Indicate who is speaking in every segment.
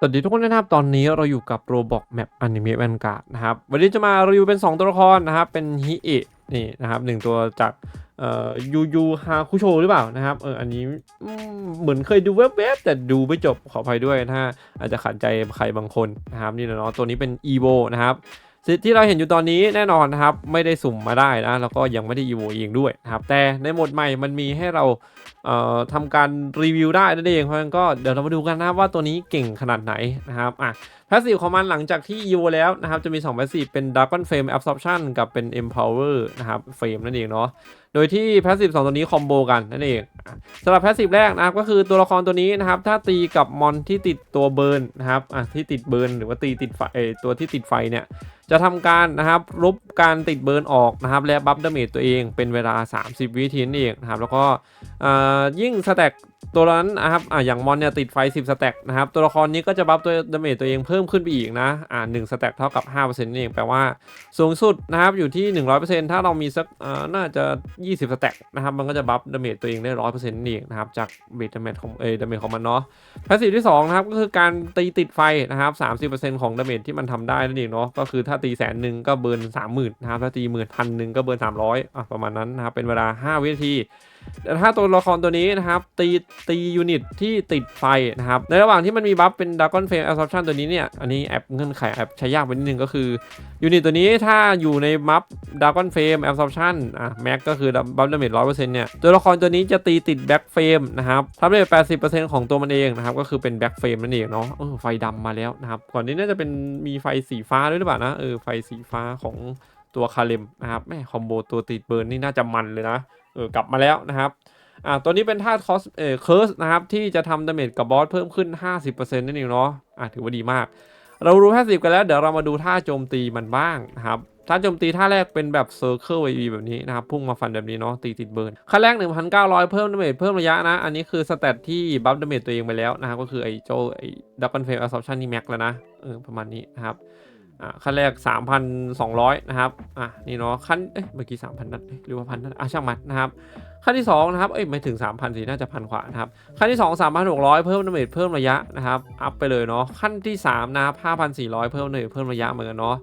Speaker 1: สวัสดีทุกคนนะครับตอนนี้เราอยู่กับโรบอกแมปอนิเมะแวนการ์ดนะครับ วันนี้จะมารีวิวเป็น 2 ตัวละครนะครับ เป็นฮิเอะนี่นะครับหนึ่งตัวจากเอ่อยูยูฮาคุโชหรือเปล่านะครับเอออันนี้เหมือนเคยดูแวบๆแต่ดูไม่จบขออภัยด้วยถ้าอาจจะขัดใจใครบางคนนะครับนี่นะเนาะตัวนี้เป็นอีโวนะครับ ที่เราเห็นอยู่ตอนนี้แน่นอนนะครับ ไม่ได้สุ่มมาได้นะ แล้วก็ยังไม่ได้อีโวเองด้วยนะครับ แต่ในโหมดใหม่มันมีให้เราเอ่อทำการรีวิวได้นั่นเองเพราะงั้นก็เดี๋ยวเรามาดูกันนะว่าตัวนี้เก่งขนาดไหนนะครับอะ พาสซีฟของมันหลังจากที่ EVO แล้วนะครับจะมี2พาสซีฟเป็น Dragon Flame Absorption กับเป็น Empower นะครับเฟรมนั่นเองเนาะโดยที่พาสซีฟสองตัวนี้คอมโบกันนั่นเองสำหรับพาสซีฟแรกนะครับก็คือตัวละครตัวนี้นะครับถ้าตีกับมอนที่ติดตัวเบิร์นนะครับอะที่ติดเบิร์นหรือว่าตีติดไฟตัวที่ติดไฟเนี่ยจะทำการนะครับลบการติดเบิร์นออกนะครับและบัฟดาเมจตัวเองเป็นเวลา 30 วิทีนั่นเองนะครับแล้วก็ยิ่งสแต็ก ตัวนั้นนะครับอะอย่างมอนเนี่ยติดไฟ 10สแต็กนะครับตัวละครนี้ก็จะบัฟตัวดาเมจตัวเองเพิ่มขึ้นไปอีกนะอ่าหนึ่งสแต็กเท่ากับ5%นั่เองแปลว่าสูงสุดนะครับอยู่ที่ 100%ถ้าเรามีสักอ่าน่าจะ 20สแต็กนะครับมันก็จะบัฟดาเมจตัวเองได้ 100%นั่เองนะครับจากเบทดาเมจของเอดาเมจของมันเนาะพาสซีฟที่2นะครับก็คือการตีติดไฟนะครับ 30%ของดาเมจที่มันทำได้นั่นเองเนาะก็คือถ้าตีแสนหนึ่งก็เบิร์น30,000นะครับถ้าตีหมื่นพันหนึ่งก็เบิร์น300อะประมาณนั้นนะครับเป็นเวลา 5 วินาที แต่ถ้าตัวละครตัวนี้นะครับตีตียูนิตที่ติดไฟนะครับในระหว่างที่มันมีบัฟเป็น Dragon Flame Absorption ตัวนี้เนี่ยอันนี้แอปเงื่อนไขแอปใช้ยากไปนิดนึงก็คือยูนิตตัวนี้ถ้าอยู่ในบัฟ Dragon Flame Absorption อะแม็กก็คือบัฟดาเมจ100%เปอร์เซ็นต์เนี่ยตัวละครตัวนี้จะตีติดแบ็กเฟรมนะครับทำได้80%ของตัวมันเองนะครับก็คือเป็นแบ็กเฟรมนั่นเองเนาะเออไฟดำมาแล้วนะครับก่อนนี้น่าจะเป็นมีไฟสีฟ้าด้วยหรือเปล่านะเออไฟสีฟ้าของตัวคาเลมนะครับแม่คอมโบตัวติดเบิร์นนี่น่าจะมันเลยนะ ออกลับมาแล้วนะครับอ่าตัวนี้เป็นธาตุคอสเออเคิร์สนะครับที่จะทำดาเมจกับบอสเพิ่มขึ้น 50%นั่นเองเนาะอะถือว่าดีมาก เรารู้ 50 กันแล้วเดี๋ยวเรามาดูท่าโจมตีมันบ้างนะครับท่าโจมตีท่าแรกเป็นแบบเซอร์เคิลไวแบบนี้นะครับ พุ่งมาฟันแบบนี้เนาะตีติดเบิร์นขั้นแรก 1,900 เพิ่มดาเมจเพิ่มระยะนะ อันนี้คือสเตตที่บัฟดาเมจตัวเองไปแล้วนะครับก็คือไอ้โจไอ้ดับเบิลเฟลออสซอปชันนี่แม็กแล้วนะเออประมาณนี้นะครับ อ่าขั้นแรก 3,200 นะครับ อะนี่เนาะขั้นเอ้ยเมื่อกี้ 3,000 นัดหรือว่าพันนัดอะช่างมันนะครับ ขั้นที่ 2 นะครับ เอ้ยไม่ถึง 3,000สิน่าจะพันกว่านะครับ ขั้นที่ 2 3,600 เพิ่มดาเมจเพิ่มระยะนะครับ อัพไปเลยเนาะ ขั้นที่ 3 นะครับ5,400 เพิ่มดาเมจเพิ่มระยะเหมือนกันเนาะ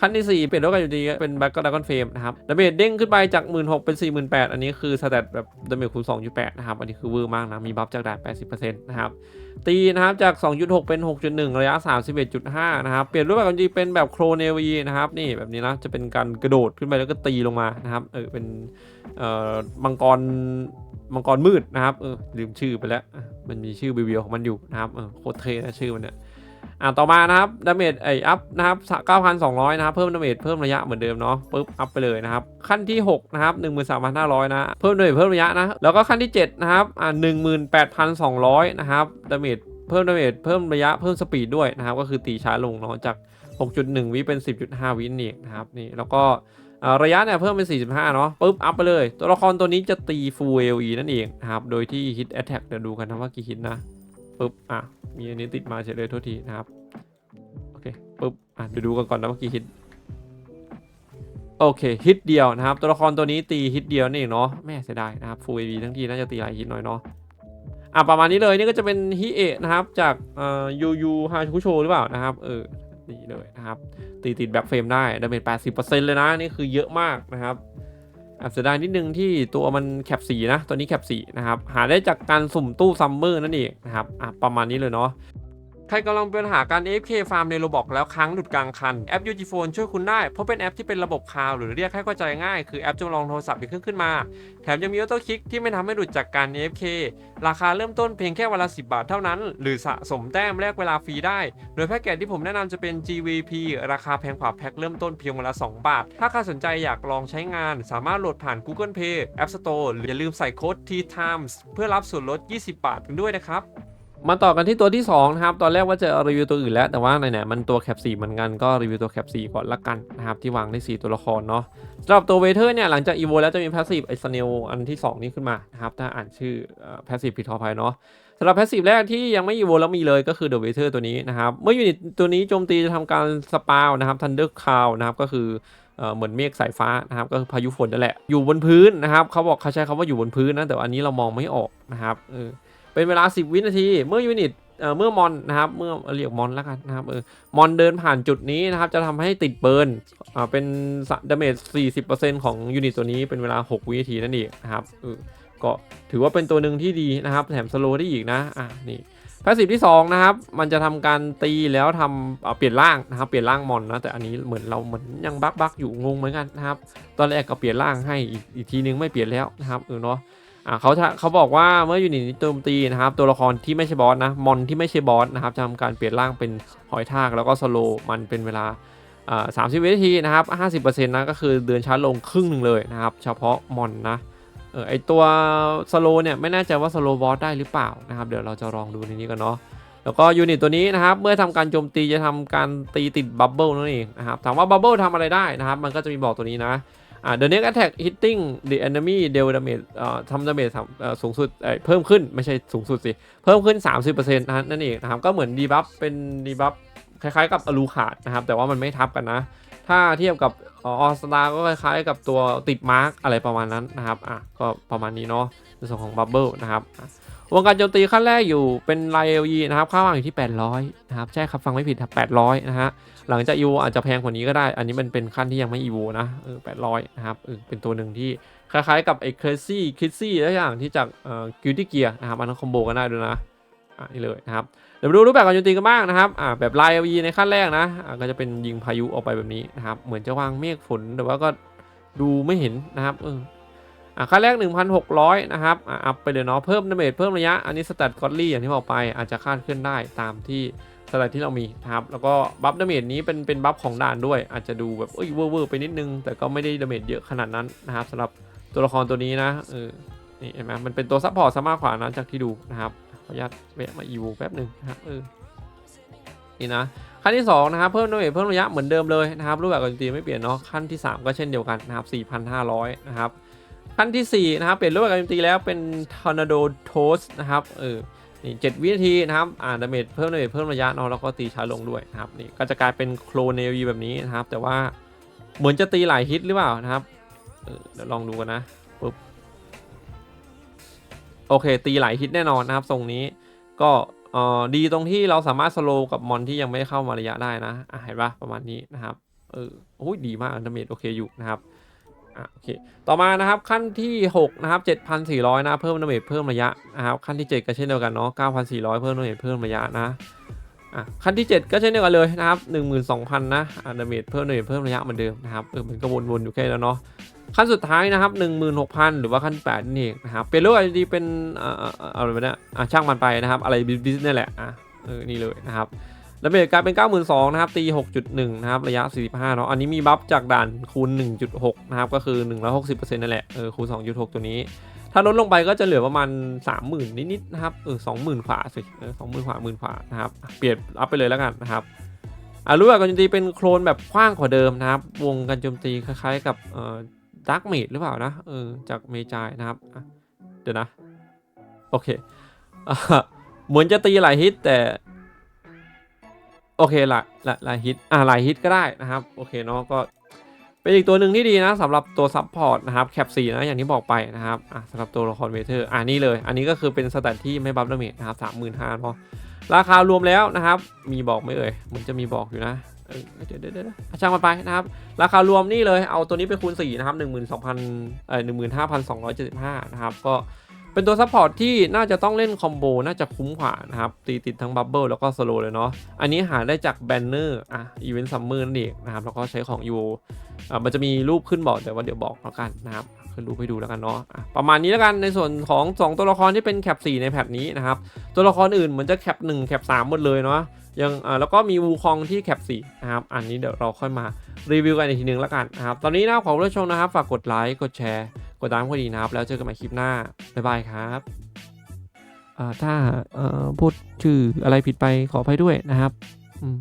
Speaker 1: ขั้นที่ 4 เปลี่ยนด้วยกันอยู่ดีเป็นแบ็กก็ดักอนเฟรมนะครับดาเมจเด้งขึ้นไปจาก 16,000เป็น 48,000อันนี้คือสแตทแบบดาเมจคูณ2.8นะครับอันนี้คือเวอร์มากนะ มีบัฟจากด่าน80%นะครับตีนะครับจาก 2.6 เป็น 6.1 ระยะ 31.5 นะครับ เปลี่ยนรูปแบบกันดีเป็นแบบโครเนวีนะครับนี่แบบนี้นะจะเป็นการกระโดดขึ้นไปแล้วก็ตีลงมานะครับเออเป็นเอ่อมังกรมังกรมืดนะครับเออลืมชื่อไปแล้ว มันมีชื่อวิวของมันอยู่นะครับเออโคตรเท่นะชื่อมันเนี่ย อ่าต่อมานะครับดาเมจไออัพนะครับ9,200 นะครับ เพิ่มดาเมจเพิ่มระยะเหมือนเดิมเนาะปุ๊บอัพไปเลยนะครับ ขั้นที่ 6 นะครับ 13,500 นะ เพิ่มดาเมจเพิ่มระยะนะ แล้วก็ขั้นที่ 7 นะครับอ่า18,200 นะครับดาเมจเพิ่มดาเมจเพิ่มระยะเพิ่มสปีดด้วยนะครับ ก็คือตีช้าลงเนาะจาก 6.1 วิเป็น 10.5 วินี่เองนะครับนี่แล้วก็อ่าระยะเนี่ยเพิ่มเป็น 45 เนาะปุ๊บ อัพไปเลย ตัวละครตัวนี้จะตี full AOE นั่นเองนะครับ โดยที่ hit attack เดี๋ยวดูกันนะว่ากี่ hit นะ ปุ๊บอะมีอันนี้ติดมาเฉยเลยโทษทีนะครับโอเคปุ๊บอะเดี๋ยวดูกันก่อนนะว่ากี่ hit โอเคฮิตเดียวนะครับ ตัวละครตัวนี้ตีฮิตเดียวนี่เองเนาะแม่เสียดายนะครับ full AOE ทั้งทีน่าจะตีหลายฮิตหน่อยเนาะอะประมาณนี้เลยนี่ก็จะเป็นฮิเอะนะครับจากเอ่อยูยูฮาคุโชหรือเปล่านะครับเออนี่เลยนะครับตีติดแบ็คเฟรมได้ดาเมจ80%เลยนะนี่คือเยอะมากนะครับ เสียดายนิดนึงที่ตัวมันแคปสีนะ ตัวนี้แคปสีนะครับ หาได้จากการสุ่มตู้ซัมเมอร์นั่นเองนะครับอะประมาณนี้เลยเนาะ ใครกำลังเป็นหาการ AFK ฟาร์มในโรบอกแล้วค้างหลุดกลางคัน แอป UG Phone ช่วยคุณได้ เพราะเป็นแอปที่เป็นระบบคลาวหรือเรียกให้เข้าใจง่าย คือแอปจำลองโทรศัพท์อีกเครื่องขึ้นมา แถมยังมีออโต้คลิกที่ไม่ทำให้หลุดจากการ AFK ราคาเริ่มต้นเพียงแค่วันละ 10 บาทเท่านั้น หรือสะสมแต้มแลกเวลาฟรีได้ โดยแพ็กเกจที่ผมแนะนำจะเป็น GVP ราคาแพงกว่าแพ็คเริ่มต้นเพียงวันละ 2 บาท ถ้าใครสนใจอยากลองใช้งาน สามารถโหลดผ่าน Google Play App Store หรืออย่าลืมใส่โค้ด T Times เพื่อรับส่วนลด 20 บาทกันด้วยนะครับ มาต่อกันที่ตัวที่2นะครับ ตอนแรกว่าจะรีวิวตัวอื่นแล้ว แต่ว่าไหนๆมันตัวแคป4เหมือนกันก็รีวิวตัวแคป4ก่อนละกันนะครับ ที่วางได้ 4 ตัวละครเนาะสำหรับตัวเวเทอร์เนี่ย หลังจากอีโวแล้วจะมีพาสซีฟไอสเนลอันที่ 2 นี้ขึ้นมานะครับ ถ้าอ่านชื่อพาสซีฟผิดขออภัยเนาะสำหรับพาสซีฟแรกที่ยังไม่อีโวแล้วมีเลยก็คือเดอะเวเทอร์ตัวนี้นะครับ เมื่อยูนิตตัวนี้โจมตีจะทำการสปาวนะครับทันเดอร์คาวนะครับก็คือเหมือนเมฆสายฟ้านะครับก็คือพายุฝนนั่นแหละอยู่บนพื้นนะครับเขาบอกเขาใช้คำว่าอยู่บนพื้นนะแต่อันนี้เรามองไม่ออกนะครับ เป็นเวลา 10 วินาที เมื่อยูนิตเมื่อมอนนะครับเมื่อเรียกมอนแล้วกันนะครับเออมอนเดินผ่านจุดนี้นะครับ จะทำให้ติดเบิร์นอ่าเป็นดาเมจ40%ของยูนิตตัวนี้เป็นเวลา 6 วินาทีนั่นเองนะครับเออก็ถือว่าเป็นตัวหนึ่งที่ดีนะครับ แถมสโลได้อีกนะอะนี่พาสซีฟที่2นะครับ มันจะทำการตีแล้วทำเปลี่ยนร่างนะครับ เปลี่ยนร่างมอนนะ แต่อันนี้เหมือนเราเหมือนยังบักบักอยู่งงเหมือนกันนะครับ ตอนแรกก็เปลี่ยนร่างให้อีกอีกทีนึงไม่เปลี่ยนแล้วนะครับเออเนาะ อ่าเขาเขาบอกว่าเมื่ออยูนิตนี้โจมตีนะครับตัวละครที่ไม่ใช่บอสนะมอนที่ไม่ใช่บอสนะครับจะทำการเปลี่ยนร่างเป็นหอยทากแล้วก็สโลมันเป็นเวลาอ่าสามสิบวินาทีนะครับห้าสิบเปอร์เซ็นต์นะก็คือเดินช้าลงครึ่งหนึ่งเลยนะครับ เฉพาะมอนนะเออไอตัวสโลเนี่ยไม่แน่ใจว่าสโลบอสได้หรือเปล่านะครับ เดี๋ยวเราจะลองดูในนี้กันเนาะแล้วก็ยูนิตตัวนี้นะครับ เมื่อทำการโจมตีจะทำการตีติดบับเบิลนั่นเองนะครับถามว่าบับเบิลทำอะไรได้นะครับ มันก็จะมีบอกตัวนี้นะ อ่า the next attack hitting the enemy deal damage เอ่อทำ damage ทำเอ่อสูงสุดเพิ่มขึ้นไม่ใช่สูงสุดสิ เพิ่มขึ้น 30%นะนั่นเองนะครับ ก็เหมือนดีบัฟเป็นดีบัฟคล้ายๆกับอลูขาดนะครับ แต่ว่ามันไม่ทับกันนะ ถ้าเทียบกับ ออสตาก็คล้ายๆกับตัวติดมาร์กอะไรประมาณนั้นนะครับอะก็ประมาณนี้เนาะในส่วนของบับเบิลนะครับวงการโจมตีขั้นแรกอยู่เป็นไลเอลีนะครับ ค่าวางอยู่ที่ 800 นะครับ ใช่ครับ ฟังไม่ผิดครับ800 นะฮะ หลังจากอีโวอาจจะแพงกว่านี้ก็ได้ อันนี้มันเป็นขั้นที่ยังไม่อีโวนะเออ800 นะครับเออเป็นตัวหนึ่งที่คล้ายๆกับไอ้เครซี่คิดซี่อะไรอย่างที่จากเอ่อกิลตี้เกียร์นะครับ อันนั้นคอมโบกันได้ด้วยนะ อะนี่เลยนะครับเดี๋ยวมาดูรูปแบบการโจมตีกันบ้างนะครับอ่าแบบไลเอลีในขั้นแรกนะอ่าก็จะเป็นยิงพายุออกไปแบบนี้นะครับเหมือนจะวางเมฆฝนแต่ว่าก็ดูไม่เห็นนะครับเอออะขั้นแรก 1,600 นะครับอะอัพไปเลยเนาะเพิ่มดาเมจเพิ่มระยะอันนี้สแตทกอดลี่อย่างที่บอกไปอาจจะคาดขึ้นได้ตามที่สแตทที่เรามีนะครับแล้วก็บัฟดาเมจนี้เป็นเป็นบัฟของด่านด้วย อาจจะดูแบบเอ้ยเวอร์เวอร์ไปนิดนึง แต่ก็ไม่ได้ดาเมจเยอะขนาดนั้นนะครับสำหรับตัวละครตัวนี้นะเออนี่เห็นไหมมันเป็นตัวซัพพอร์ตซะมากกว่านะจากที่ดูนะครับ ออนุญาตแวะมาอีวูแป๊บหนึ่งนะครับเออนี่นะขั้นที่2นะครับเพิ่มดาเมจเพิ่มระยะเหมือนเดิมเลยนะครับรูปแบบการตีไม่เปลี่ยนเนาะขั้นที่ 3 ก็เช่นเดียวกันนะครับ4,500นะครับขั้นที่4นะครับเปลี่ยนรูปแบบการตีแล้วเป็น Tornado Toast นะครับเออนี่เจ็ดวินาทีนะครับอ่าดาเมจเพิ่มดาเมจเพิ่มระยะเนาะแล้วก็ตีช้าลงด้วยนะครับนี่ก็จะกลายเป็นโครเนวีแบบนี้นะครับ แต่ว่าเหมือนจะตีหลายฮิตหรือเปล่านะครับเออเดี๋ยวลองดูกันนะ โอเค ตีหลายฮิตแน่นอนนะครับทรงนี้ก็เอ่อดีตรงที่เราสามารถสโลกับมอนที่ยังไม่ได้เข้ามาระยะได้นะอะเห็นปะประมาณนี้นะครับเออโอ้ยดีมากดาเมจโอเคอยู่นะครับอะโอเคต่อมานะครับขั้นที่ 6 นะครับ 7,400 นะเพิ่มดาเมจเพิ่มระยะนะครับขั้นที่ 7 ก็เช่นเดียวกันเนาะ9,400 เพิ่มดาเมจเพิ่มระยะนะอะขั้นที่ 7 ก็เช่นเดียวกันเลยนะครับ12,000 นะอะดาเมจเพิ่มดาเมจเพิ่มระยะเหมือนเดิมนะครับเออมันก็วนๆอยู่แค่นั้นเนาะ ขั้นสุดท้ายนะครับ 16,000 หรือว่าขั้น 8นั่นเองนะครับเปลี่ยนรูปดีเป็นเอ่อเอ่อเอ่ออะไรแบบเนี้ยอะช่างมันไปนะครับ อะไรบิสนี่แหละอะเออนี่เลยนะครับแล้วเบรกกลายเป็น 92,000นะครับตี 6.1 นะครับ ระยะ 45 เนาะอันนี้มีบัฟจากด่านคูณ 1.6 นะครับ ก็คือ 160%นั่นแหละเออคูณ 2.6 ตัวนี้ ถ้าลดลงไปก็จะเหลือประมาณ 30,000 นิดๆนะครับเออ20,000 ขวาสิเออ20,000 ขวาหมื่นขวานะครับเปลี่ยนอัพไปเลยแล้วกันนะครับอะรูปแบบการโจมตีเป็นโคลนแบบกว้างกว่าเดิมนะครับ วงการโจมตีคล้ายๆกับเอ่อ ดักเมดหรือเปล่านะเออจากเมจายนะครับเดี๋ยวนะ โอเคอเหมือนจะตีหลายฮิตแต่ โอเคหลายหลายหลายฮิตอ่าหลายฮิตก็ได้นะครับโอเคเนาะก็เป็นอีกตัวหนึ่งที่ดีนะสำหรับตัวซับพอร์ตนะครับแคปซีนะอย่างที่บอกไปนะครับอะสำหรับตัวละครเวเทอร์อ่านี่เลย อันนี้ก็คือเป็นสแตทที่ไม่บัฟดาเมจนะครับสามหมื่นห้าเนาะราคารวมแล้วนะครับ มีบอกไหมเอ่ยมันจะมีบอกอยู่นะ เออเดี๋ยวเดี๋ยวเดี๋ยวช่างมันไปนะครับ ราคารวมนี่เลยเอาตัวนี้ไปคูณ4นะครับ12,000เอ่อ15,275นะครับก็เป็นตัวซัพพอร์ตที่น่าจะต้องเล่นคอมโบน่าจะคุ้มกว่านะครับ ตีติดทั้งบับเบิลแล้วก็สโลเลยเนาะอันนี้หาได้จากแบนเนอร์อะอีเวนต์ซัมเมอร์นั่นเองนะครับ แล้วก็ใช้ของยูอะมันจะมีรูปขึ้นบอกแต่ว่าเดี๋ยวบอกแล้วกันนะครับขึ้นรูปให้ดูแล้วกันเนาะะประมาณนี้แล้วกันในส่วนของ 2 ตัวละครที่เป็นแคป4ในแพทนี้นะครับ ตัวละครอื่นเหมือนจะแคป1แคป3หมดเลยเนาะ ยังอ่าแล้วก็มีวูคองที่แคป4นะครับอันนี้เดี๋ยวเราค่อยมารีวิวกันอีกทีนึงแล้วกันนะครับตอนนี้นะขอบคุณผู้ชมนะครับ ฝากกดไลค์กดแชร์กดตามก็ดีนะครับ แล้วเจอกันใหม่คลิปหน้า บ๊ายบายครับถ้าพูดชื่ออะไรผิดไปขออภัยด้วยนะครับ อืม